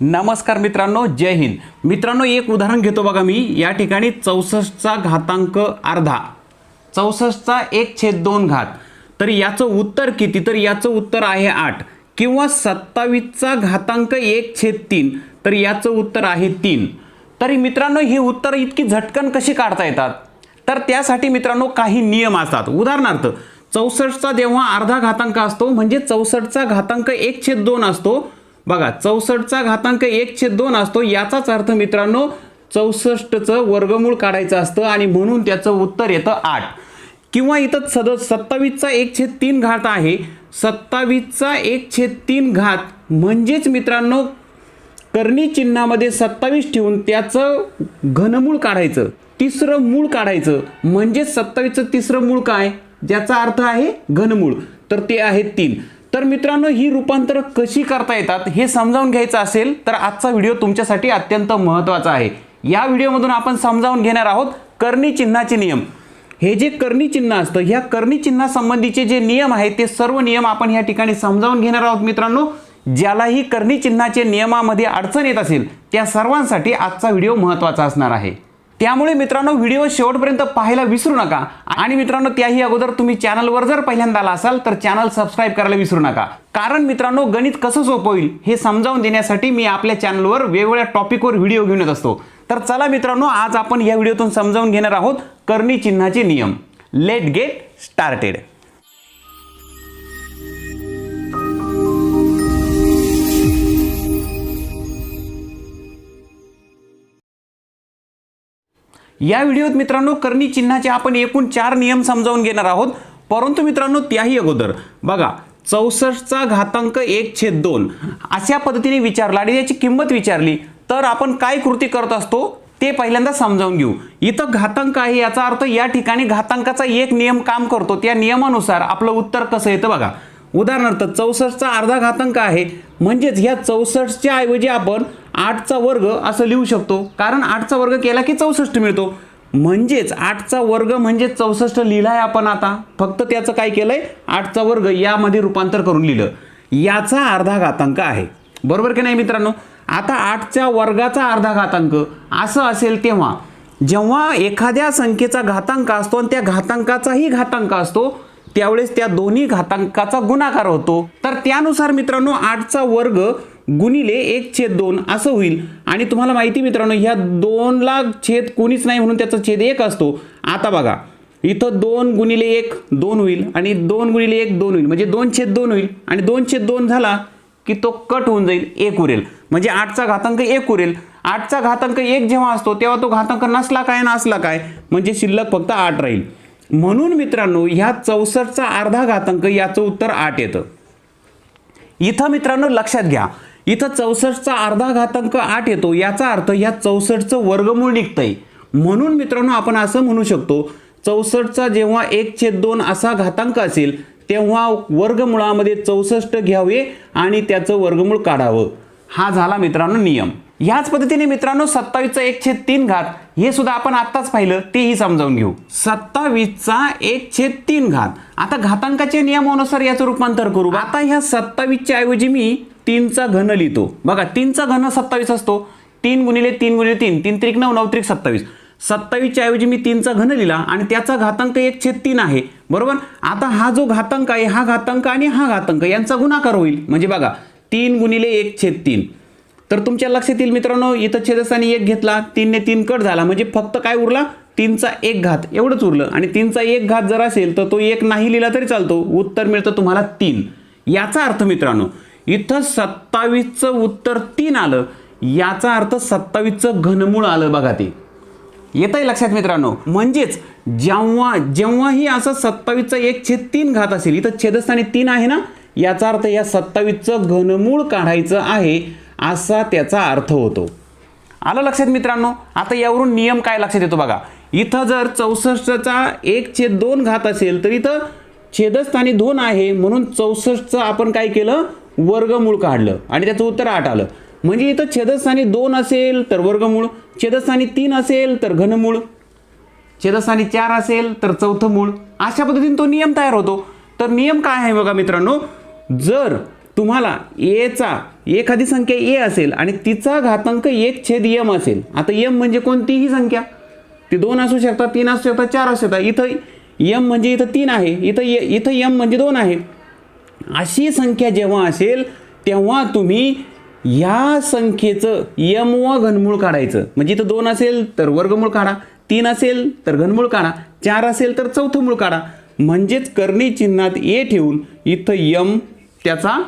नमस्कार मित्रांनो जय हिंद. मित्रांनो एक उदाहरण घेतो बघा मी. या ठिकाणी चौसष्टचा घातांक अर्धा. चौसष्टचा एक छेद दोन घात. तर याचं उत्तर किती? तर याचं उत्तर आहे आठ. किंवा सत्तावीसचा घातांक एक छेद तीन. तर याचं उत्तर आहे तीन. तरी मित्रांनो ही उत्तर इतकी झटकन कशी काढता येतात? तर त्यासाठी मित्रांनो काही नियम असतात. उदाहरणार्थ चौसष्टचा जेव्हा अर्धा घातांक असतो म्हणजे चौसष्टचा घातांक एक छेद दोन असतो बघा चौसष्टचा घातांक एक छेद दोन असतो याचाच अर्थ मित्रांनो चौसष्टचं वर्गमूळ काढायचं असतं आणि म्हणून त्याचं उत्तर येतं आठ. किंवा इथं सद सत्तावीसचा एक छेद तीन घात आहे. सत्तावीसचा एक छेद तीन घात म्हणजेच मित्रांनो कर्णी चिन्हामध्ये सत्तावीस ठेवून त्याचं घनमूळ काढायचं तिसरं मूळ काढायचं. म्हणजेच सत्तावीसचं तिसरं मूळ काय? ज्याचा अर्थ आहे घनमूळ. तर ते आहे तीन. तर मित्रांनो ही रूपांतरं कशी करता येतात हे समजावून घ्यायचं असेल तर आजचा व्हिडिओ तुमच्यासाठी अत्यंत महत्त्वाचा आहे. या व्हिडिओमधून आपण समजावून घेणार आहोत कर्णी चिन्हाचे नियम. हे जे कर्णी चिन्ह असतं ह्या कर्णी चिन्हासंबंधीचे जे नियम आहेत ते सर्व नियम आपण या ठिकाणी समजावून घेणार आहोत मित्रांनो. ज्यालाही कर्णी चिन्हाचे नियमामध्ये अडचण येत असेल त्या सर्वांसाठी आजचा व्हिडिओ महत्त्वाचा असणार आहे. त्यामुळे मित्रांनो व्हिडिओ शेवटपर्यंत पाहायला विसरू नका. आणि मित्रांनो त्याही अगोदर तुम्ही चॅनलवर जर पहिल्यांदा आला असाल तर चॅनल सबस्क्राईब करायला विसरू नका. कारण मित्रांनो गणित कसं सोपं होईल हे समजावून देण्यासाठी मी आपल्या चॅनलवर वेगवेगळ्या टॉपिकवर व्हिडिओ घेऊन येत असतो. तर चला मित्रांनो आज आपण या व्हिडिओतून समजावून घेणार आहोत कर्णी चिन्हाचे नियम. लेट गेट स्टार्टेड या व्हिडिओत मित्रांनो कर्णी चिन्हाचे आपण एकूण चार नियम समजावून घेणार आहोत. परंतु मित्रांनो त्याही अगोदर. बघा चौसष्टचा घातांक एक छेद दोन. अशा पद्धतीने विचारला आणि याची किंमत विचारली. तर आपण काय कृती करत असतो? ते पहिल्यांदा समजावून घेऊ. इथं घातांक आहे याचा अर्थ या ठिकाणी घातांकाचा एक नियम काम करतो. त्या नियमानुसार आपलं उत्तर कसं येतं बघा. उदाहरणार्थ चौसष्टचा अर्धा घातांक आहे. म्हणजेच ह्या चौसष्टच्या ऐवजी आपण आठचा वर्ग असं लिहू शकतो. कारण आठचा वर्ग केला की चौसष्ट मिळतो. म्हणजेच आठचा वर्ग म्हणजे चौसष्ट लिहिलाय आपण आता. फक्त त्याचं काय केलंय? आठचा वर्ग यामध्ये रूपांतर करून लिहिलं. याचा अर्धा घातांक आहे. बरोबर की नाही मित्रांनो? आता आठच्या वर्गाचा अर्धा घातांक असं असेल तेव्हा जेव्हा एखाद्या संख्येचा घातांक असतो आणि त्या घातांकाचाही घातांक असतो त्यावेळेस त्या दोन्ही घातांकाचा गुणाकार होतो. तर त्यानुसार मित्रांनो आठचा वर्ग गुणिले एक छेद दोन असं होईल. आणि तुम्हाला माहिती मित्रांनो ह्या दोनला छेद कोणीच नाही म्हणून त्याचा छेद एक असतो. आता बघा इथं दोन गुणिले एक दोन होईल आणि दोन गुणिले एक दोन होईल. म्हणजे दोन छेद दोन होईल आणि दोन छेद दोन झाला की तो कट होऊन जाईल एक उरेल. म्हणजे आठचा घातांक एक उरेल. आठचा घातांक एक जेव्हा असतो तेव्हा तो घातांक नसला काय नसला काय? म्हणजे शिल्लक फक्त आठ राहील. म्हणून मित्रांनो ह्या चौसष्टचा अर्धा घातांक याचं उत्तर आठ येतं. इथं मित्रांनो लक्षात घ्या. इथं चौसष्टचा अर्धा घातांक आठ येतो. याचा अर्थ या चौसष्टचं वर्गमूळ निघतंय. म्हणून मित्रांनो आपण असं म्हणू शकतो चौसष्टचा जेव्हा एक छेद दोन असा घातांक असेल तेव्हा वर्गमुळामध्ये चौसष्ट घ्यावे आणि त्याचं वर्गमूळ काढावं. हा झाला मित्रांनो नियम. याच पद्धतीने मित्रांनो सत्तावीसचा एक छेद तीन घात हे सुद्धा आपण आत्ताच पाहिलं तेही समजावून घेऊ. सत्तावीसचा एक छेद तीन घात. आता घातांकाच्या नियमानुसार याचं रूपांतर करू. आता ह्या सत्तावीसच्या ऐवजी मी तीनचा घन लिहितो. बघा तीनचा घन सत्तावीस असतो. तीन गुणिले तीन गुणिले तीन. तीन त्रिक नऊ नऊ त्रिक सत्तावीस. सत्तावीसच्या ऐवजी मी तीनचा घन लिहिला आणि त्याचा घातांक एक छेद तीन आहे. बरोबर? आता हा जो घातांक आहे हा घातांक आणि हा घातांक यांचा गुणाकार होईल. म्हणजे बघा तीन गुणिले एक छेद तीन. तर तुमच्या लक्षात येईल मित्रांनो इथं छेदस्थानी एक घेतला तीनने तीन कट झाला. म्हणजे फक्त काय उरला? तीनचा एक घात. एवढंच उरलं. आणि तीनचा एक घात जर असेल तर तो एक नाही लिहिला तरी चालतो. उत्तर मिळतं तुम्हाला तीन. याचा अर्थ मित्रांनो इथं सत्तावीसचं उत्तर तीन आलं. याचा अर्थ सत्तावीसचं घनमूळ आलं बघा ते. येतंय लक्षात मित्रांनो? म्हणजेच जेव्हा जेव्हाही असं सत्तावीसचा एक छेद तीन घात असेल इथं छेदस्थानी तीन आहे ना? याचा अर्थ या सत्तावीसचं घनमूळ काढायचं आहे. असा त्याचा अर्थ होतो. आलं लक्षात मित्रांनो? आता यावरून नियम काय लक्षात येतो बघा. इथं जर चौसष्टचा एक छेद दोन घात असेल तर इथं छेदस्थानी दोन आहे म्हणून चौसष्टचं आपण काय केलं? वर्गमूळ काढलं. आणि त्याचं उत्तर आठ आलं. म्हणजे इथं छेदस्थानी दोन असेल तर वर्गमूळ. छेदस्थानी तीन असेल तर घनमूळ. छेदस्थानी चार असेल तर चौथं मूळ. अशा पद्धतीने तो नियम तयार होतो. तर नियम काय आहे बघा मित्रांनो? जर तुम्हाला एचा एखादी संख्या ए असेल आणि तिचा घातांक एक छेद यम असेल. आता यम म्हणजे कोणतीही संख्या? ती दोन असू शकतात तीन असू शकतात चार असू शकतात. इथं यम म्हणजे इथं तीन आहे इथं य इथं यम म्हणजे दोन आहे. अशी संख्या जेव्हा असेल तेव्हा तुम्ही या संख्येचं यम व घनमूळ काढायचं. म्हणजे इथं दोन असेल तर वर्गमूळ काढा. तीन असेल तर घनमूळ काढा. चार असेल तर चौथं मूळ काढा. म्हणजेच करणी चिन्हात ए ठेवून इथं यम त्याचा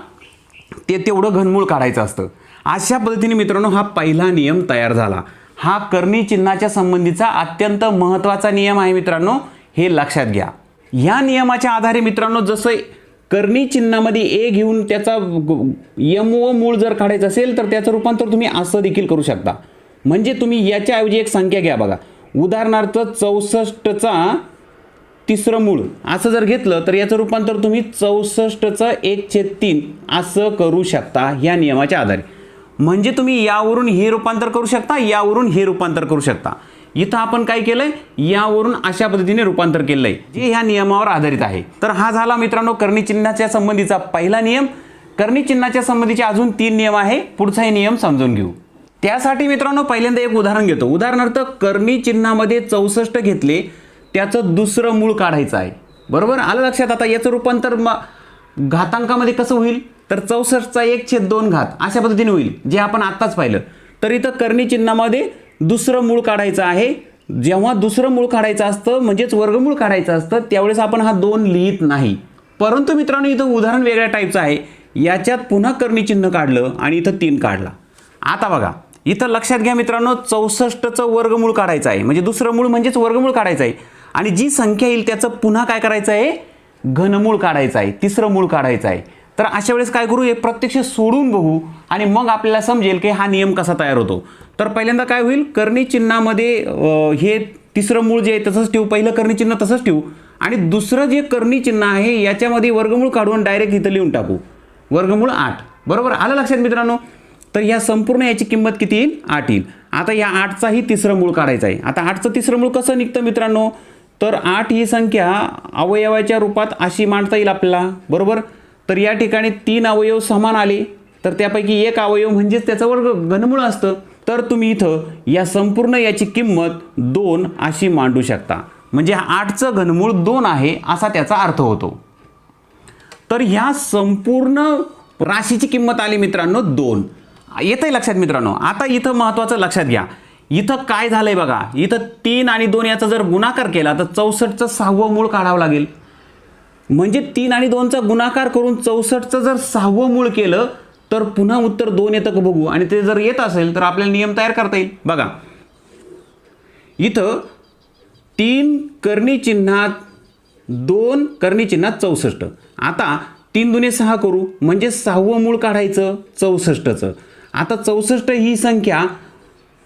ते तेवढं घनमूळ काढायचं असतं. अशा पद्धतीने मित्रांनो हा पहिला नियम तयार झाला. हा करणी चिन्हाच्या संबंधीचा अत्यंत महत्त्वाचा नियम आहे मित्रांनो हे लक्षात घ्या. या नियमाच्या आधारे मित्रांनो जसं करणी चिन्हामध्ये ए घेऊन त्याचा यम व मूळ जर काढायचं असेल तर त्याचं रूपांतर तुम्ही असं देखील करू शकता. म्हणजे तुम्ही याच्याऐवजी एक संख्या घ्या बघा. उदाहरणार्थ चौसष्टचा तिसरं मूळ. असं जर घेतलं तर याचं रूपांतर तुम्ही चौसष्टचं एक छेद तीन असं करू शकता ह्या नियमाच्या आधारे. म्हणजे तुम्ही यावरून हे रूपांतर करू शकता यावरून हे रूपांतर करू शकता. इथं आपण काय केलंय? यावरून अशा पद्धतीने रूपांतर केलंय जे ह्या नियमावर आधारित आहे. तर हा झाला मित्रांनो करणी चिन्हाच्या संबंधीचा पहिला नियम. करणी चिन्हाच्या संबंधीचे अजून तीन नियम आहे. पुढचा हे नियम समजून घेऊ. त्यासाठी मित्रांनो पहिल्यांदा एक उदाहरण घेतो. उदाहरणार्थ करणी चिन्हामध्ये चौसष्ट घेतले त्याचं दुसरं मूळ काढायचं आहे. बरोबर? आलं लक्षात? आता याचं रूपांतर म- घातांकामध्ये कसं होईल? तर चौसष्टचा एक छेद दोन घात अशा पद्धतीने होईल जे आपण आत्ताच पाहिलं. तर इथं करणी चिन्हामध्ये दुसरं मूळ काढायचं आहे. जेव्हा दुसरं मूळ काढायचं असतं म्हणजेच वर्गमूळ काढायचं असतं त्यावेळेस आपण हा दोन लिहित नाही. परंतु मित्रांनो इथं उदाहरण वेगळ्या टाईपचं आहे. याच्यात पुन्हा करणी चिन्ह काढलं आणि इथं तीन काढला. आता बघा इथं लक्षात घ्या मित्रांनो चौसष्टचं वर्गमूळ काढायचं आहे. म्हणजे दुसरं मूळ म्हणजेच वर्गमूळ काढायचं आहे. आणि जी संख्या येईल त्याचं पुन्हा काय करायचं आहे? घनमूळ काढायचं आहे तिसरं मूळ काढायचं आहे. तर अशा वेळेस काय करू? हे प्रत्यक्ष सोडून बघू आणि मग आपल्याला समजेल की हा नियम कसा तयार होतो. तर पहिल्यांदा काय होईल? करणी चिन्हामध्ये हे तिसरं मूळ जे आहे तसंच ठेवू पहिलं करणी चिन्ह तसंच ठेवू आणि दुसरं जे करणी चिन्ह आहे याच्यामध्ये वर्गमूळ काढून डायरेक्ट इथं लिहून टाकू. वर्गमूळ आठ. बरोबर? आलं लक्षात मित्रांनो? तर या संपूर्ण याची किंमत किती येईल? आठ येईल. आता या आठचाही तिसरं मूळ काढायचं आहे. आता आठचं तिसरं मूळ कसं निघतं मित्रांनो? तर आठ ही संख्या अवयवाच्या रूपात अशी मांडता येईल आपल्याला. बरोबर? तर या ठिकाणी तीन अवयव समान आले तर त्यापैकी एक अवयव म्हणजेच त्याचं वर्ग घनमूळ असतं. तर तुम्ही इथं या संपूर्ण याची किंमत दोन अशी मांडू शकता. म्हणजे आठचं घनमूळ दोन आहे असा त्याचा अर्थ होतो. तर ह्या संपूर्ण राशीची किंमत आली मित्रांनो दोन. येतंय लक्षात मित्रांनो? आता इथं महत्त्वाचं लक्षात घ्या. इथं काय झालंय बघा? इथं तीन आणि दोन याचा जर गुणाकार केला तर चौसष्टचं सहावं मूळ काढावं लागेल. म्हणजे तीन आणि दोनचा गुणाकार करून चौसष्टचं जर सहावं मूळ केलं तर पुन्हा उत्तर दोन येतं का बघू? आणि ते जर येत असेल तर आपल्याला नियम तयार करता येईल. बघा. इथं तीन कर्णी चिन्हात दोन कर्णी चिन्हात चौसष्ट. आता तीन दुने सहा करू. म्हणजे सहावं मूळ काढायचं चौसष्टचं. आता चौसष्ट ही संख्या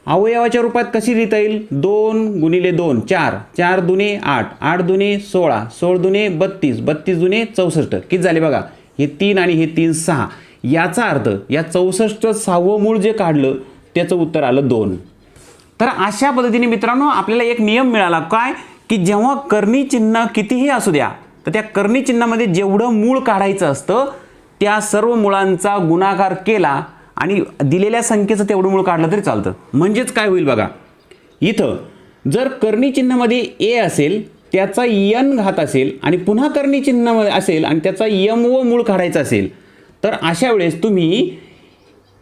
अवयवाच्या रूपात कशी लिहिता येईल? दोन गुणिले दोन चार. चार दुने आठ. आठ दुने सोळा. सोळ दुने बत्तीस. बत्तीस दुने चौसष्ट. किती झाले बघा? हे तीन आणि हे तीन सहा. याचा अर्थ या चौसष्ट सहावं मूळ जे काढलं त्याचं उत्तर आलं दोन. तर अशा पद्धतीने मित्रांनो आपल्याला एक नियम मिळाला. काय? की जेव्हा करणी चिन्ह कितीही असू द्या तर त्या करणी चिन्हामध्ये जेवढं मूळ काढायचं असतं त्या सर्व मुळांचा गुणाकार केला आणि दिलेल्या संख्येचं तेवढं मूळ काढलं तरी चालतं. म्हणजेच काय होईल बघा? इथं जर करणी चिन्हामध्ये ए असेल त्याचा यन घात असेल आणि पुन्हा करणी चिन्ह असेल आणि त्याचा यम व मूळ काढायचा असेल तर अशा वेळेस तुम्ही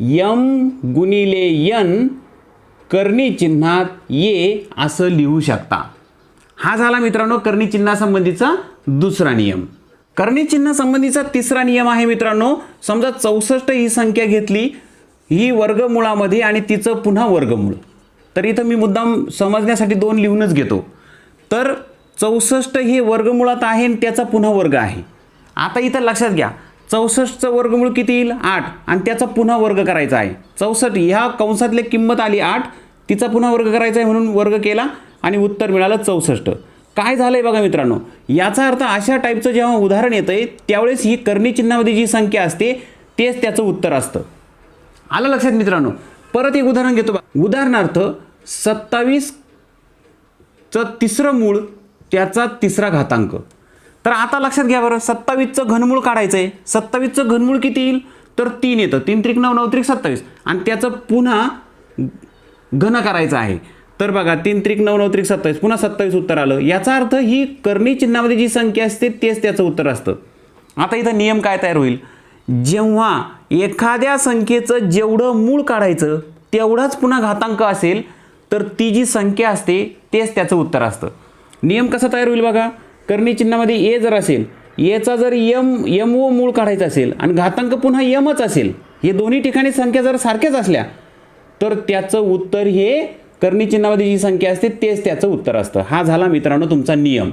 यम गुणिले यन करणी चिन्हात ये असं लिहू शकता. हा झाला मित्रांनो करणी चिन्हासंबंधीचा दुसरा नियम. करणी चिन्ह संबंधीचा तिसरा नियम आहे मित्रांनो. समजा चौसष्ट ही संख्या घेतली ही वर्गमुळामध्ये आणि तिचं पुन्हा वर्गमूळ. तर इथं मी मुद्दाम समजण्यासाठी दोन लिहूनच घेतो. तर चौसष्ट हे वर्गमुळात आहे आणि त्याचा पुन्हा वर्ग आहे. आता इथं लक्षात घ्या. चौसष्टचं वर्गमूळ किती येईल? आठ. आणि त्याचा पुन्हा वर्ग करायचा आहे. चौसष्ट ह्या कंसातली किंमत आली आठ. तिचा पुन्हा वर्ग करायचा आहे म्हणून वर्ग केला आणि उत्तर मिळालं चौसष्ट. काय झालंय बघा मित्रांनो? याचा अर्थ अशा टाईपचं जेव्हा उदाहरण येतंय त्यावेळेस ही करणी चिन्हामध्ये जी संख्या असते तेच त्याचं उत्तर असतं. आलं लक्षात मित्रांनो? परत एक उदाहरण घेतो बघा. उदाहरणार्थ सत्तावीसचं तिसरं मूळ त्याचा तिसरा घातांक. तर आता लक्षात घ्या बरं सत्तावीसचं घनमूळ काढायचं आहे सत्तावीसचं घनमूळ किती येईल? तर तीन येतं. तीन त्रिक नऊ नऊ त्रिक सत्तावीस. आणि त्याचं पुन्हा घन करायचं आहे. तर बघा तीन त्रिक नऊ नऊ त्रिक सत्तावीस पुन्हा सत्तावीस उत्तर आलं. याचा अर्थ ही कर्णी चिन्हामध्ये जी संख्या असते तेच त्याचं उत्तर असतं. आता इथं नियम काय तयार होईल? जेव्हा एखाद्या संख्येचं जेवढं मूळ काढायचं तेवढाच पुन्हा घातांक असेल तर ती जी संख्या असते तेच त्याचं उत्तर असतं. नियम कसा तयार होईल बघा? कर्णी चिन्हामध्ये ए जर असेल एचा जर यम यम व मूळ काढायचं असेल आणि घातांक पुन्हा यमच असेल हे दोन्ही ठिकाणी संख्या जर सारख्याच असल्या तर त्याचं उत्तर हे कर्णी चिन्हामध्ये जी संख्या असते तेच त्याचं उत्तर असतं. हा झाला मित्रांनो तुमचा नियम.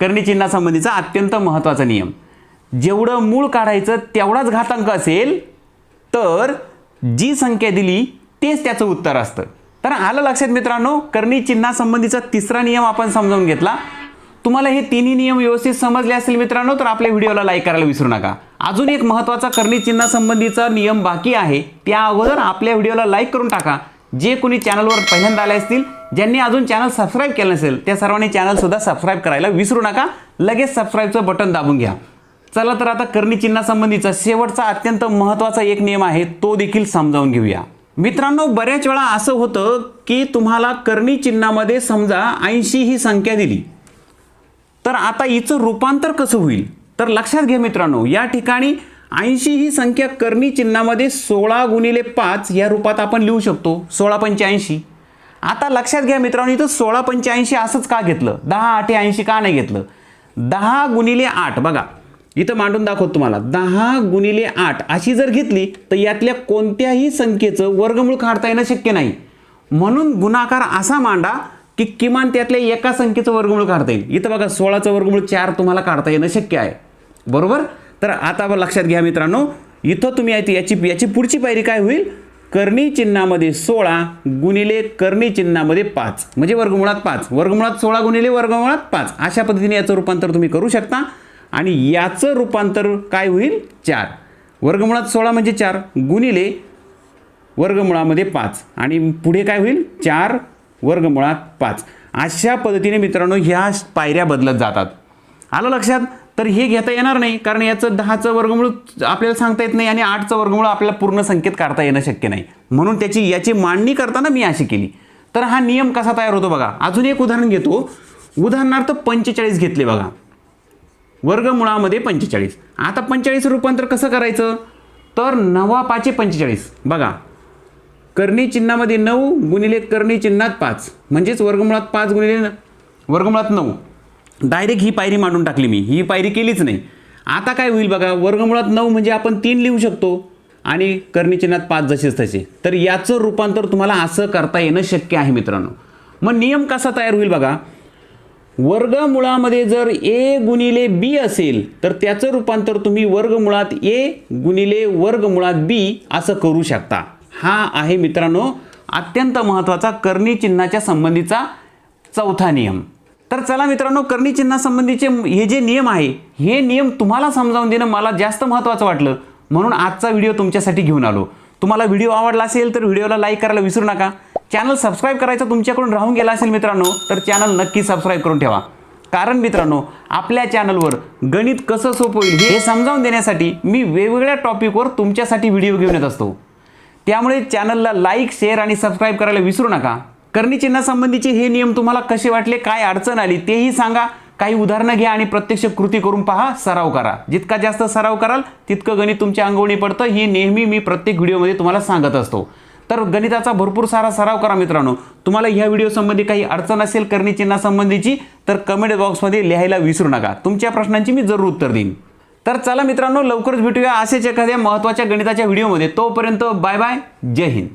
कर्णीचिन्हासंबंधीचा अत्यंत महत्त्वाचा नियम. जेवढं मूळ काढायचं तेवढाच घातांक असेल तर जी संख्या दिली तेच त्याचं उत्तर असतं. तर आलं लक्षात मित्रांनो कर्णी चिन्हासंबंधीचा तिसरा नियम आपण समजावून घेतला. तुम्हाला हे तिन्ही नियम व्यवस्थित समजले असतील मित्रांनो तर आपल्या व्हिडिओला लाईक करायला विसरू नका. अजून एक महत्त्वाचा कर्णी चिन्हासंबंधीचा नियम बाकी आहे त्या अगोदर आपल्या व्हिडिओला लाईक करून टाका. जे कोणी चॅनलवर पहिल्यांदा आले असतील ज्यांनी अजून चॅनल सबस्क्राईब केलं नसेल त्या सर्वांनी चॅनलसुद्धा सबस्क्राईब करायला विसरू नका. लगेच सबस्क्राईबचं बटन दाबून घ्या. चला तर आता कर्णी चिन्हासंबंधीचा शेवटचा अत्यंत महत्त्वाचा एक नियम आहे तो देखील समजावून घेऊया. मित्रांनो बऱ्याच वेळा असं होतं की तुम्हाला कर्णी चिन्हामध्ये समजा ऐंशी ही संख्या दिली. तर आता हिचं रूपांतर कसं होईल? तर लक्षात घ्या मित्रांनो या ठिकाणी ऐंशी ही संख्या कर्णी चिन्हामध्ये सोळा गुणिले पाच या रूपात आपण लिहू शकतो. सोळा पंच्याऐंशी आता लक्षात घ्या मित्रांनो इथं सोळा पंच्याऐंशी असंच का घेतलं? दहा आठे ऐंशी का नाही घेतलं? दहा गुणिले आठ बघा. इथं मांडून दाखवतो तुम्हाला. दहा गुणिले आठ अशी जर घेतली तर यातल्या कोणत्याही संख्येचं वर्गमूळ काढता येणं शक्य नाही. म्हणून गुणाकार असा मांडा की किमान त्यातल्या एका संख्येचं वर्गमूळ काढता येईल. इथं बघा सोळाचं वर्गमूळ चार तुम्हाला काढता येणं शक्य आहे. बरोबर? तर आता लक्षात घ्या मित्रांनो इथं तुम्ही आहे याची याची पुढची पायरी काय होईल? कर्णी चिन्हामध्ये सोळा गुणिले कर्णी चिन्हामध्ये पाच. म्हणजे वर्गमुळात पाच. वर्गमुळात सोळा गुणिले वर्गमुळात पाच. अशा पद्धतीने याचं रूपांतर तुम्ही करू शकता. आणि याचं रूपांतर काय होईल? चार. वर्गमुळात सोळा म्हणजे चार. गुणिले वर्गमुळामध्ये पाच. आणि पुढे काय होईल? चार वर्गमुळात पाच. अशा पद्धतीने मित्रांनो ह्या पायऱ्या बदलत जातात. आलं लक्षात? तर हे घेता येणार नाही कारण याचं दहाचं वर्गमूळ आपल्याला सांगता येत नाही आणि आठचं वर्गमूळ आपल्याला पूर्ण संख्येत काढता येणं शक्य नाही. म्हणून त्याची याची मांडणी करताना मी अशी केली. तर हा नियम कसा तयार होतो बघा. अजून एक उदाहरण घेतो. उदाहरणार्थ पंचेचाळीस घेतले बघा. वर्गमुळामध्ये पंचेचाळीस. आता पंचेचाळीस रूपांतर कसं करायचं? तर नवा पाचे पंचेचाळीस. बघा. कर्णी चिन्हामध्ये नऊ गुणिले कर्णी चिन्हात पाच. म्हणजेच वर्गमुळात पाच गुणिले वर्गमुळात नऊ. डायरेक्ट ही पायरी मांडून टाकली मी. ही पायरी केलीच नाही. आता काय होईल बघा वर्गमुळात नऊ म्हणजे आपण तीन लिहू शकतो आणि कर्णीचिन्हात पाच जसेच तसे. तर याचं रूपांतर तुम्हाला असं करता येणं शक्य आहे मित्रांनो. मग नियम कसा तयार होईल बघा? वर्गमुळामध्ये जर ए गुणिले बी असेल तर त्याचं रूपांतर तुम्ही वर्गमुळात ए गुणिले वर्गमुळात बी असं करू शकता. हा आहे मित्रांनो अत्यंत महत्त्वाचा कर्णीचिन्हाच्या संबंधीचा चौथा नियम. तर चला मित्रांनो कर्णी चिन्हासंबंधीचे हे जे नियम आहे हे नियम तुम्हाला समजावून देणं मला जास्त महत्त्वाचं वाटलं. म्हणून आजचा व्हिडिओ तुमच्यासाठी घेऊन आलो. तुम्हाला व्हिडिओ आवडला असेल तर व्हिडिओला लाईक करायला विसरू नका. चॅनल सबस्क्राईब करायचं तुमच्याकडून राहून गेला असेल मित्रांनो तर चॅनल नक्की सबस्क्राईब करून ठेवा. कारण मित्रांनो आपल्या चॅनलवर गणित कसं सोपं होईल हे समजावून देण्यासाठी मी वेगवेगळ्या टॉपिकवर तुमच्यासाठी व्हिडिओ घेऊन येत असतो. त्यामुळे चॅनलला लाईक शेअर आणि सबस्क्राईब करायला विसरू नका. कर्णी चिन्हासंबंधीचे हे नियम तुम्हाला कसे वाटले काय अडचण आली तेही सांगा. काही उदाहरणं घ्या आणि प्रत्यक्ष कृती करून पहा सराव करा. जितका जास्त सराव कराल तितकं गणित तुमच्या अंगवणी पडतं. हे नेहमी मी प्रत्येक व्हिडिओमध्ये तुम्हाला सांगत असतो. तर गणिताचा भरपूर सारा सराव करा मित्रांनो. तुम्हाला ह्या व्हिडिओ संबंधी काही अडचण असेल कर्णी चिन्हासंबंधीची तर कमेंट बॉक्समध्ये लिहायला विसरू नका. तुमच्या प्रश्नांची मी जरूर उत्तर देईन. तर चला मित्रांनो लवकरच भेटूया असेच एखाद्या महत्त्वाच्या गणिताच्या व्हिडिओमध्ये. तोपर्यंत बाय बाय. जय हिंद.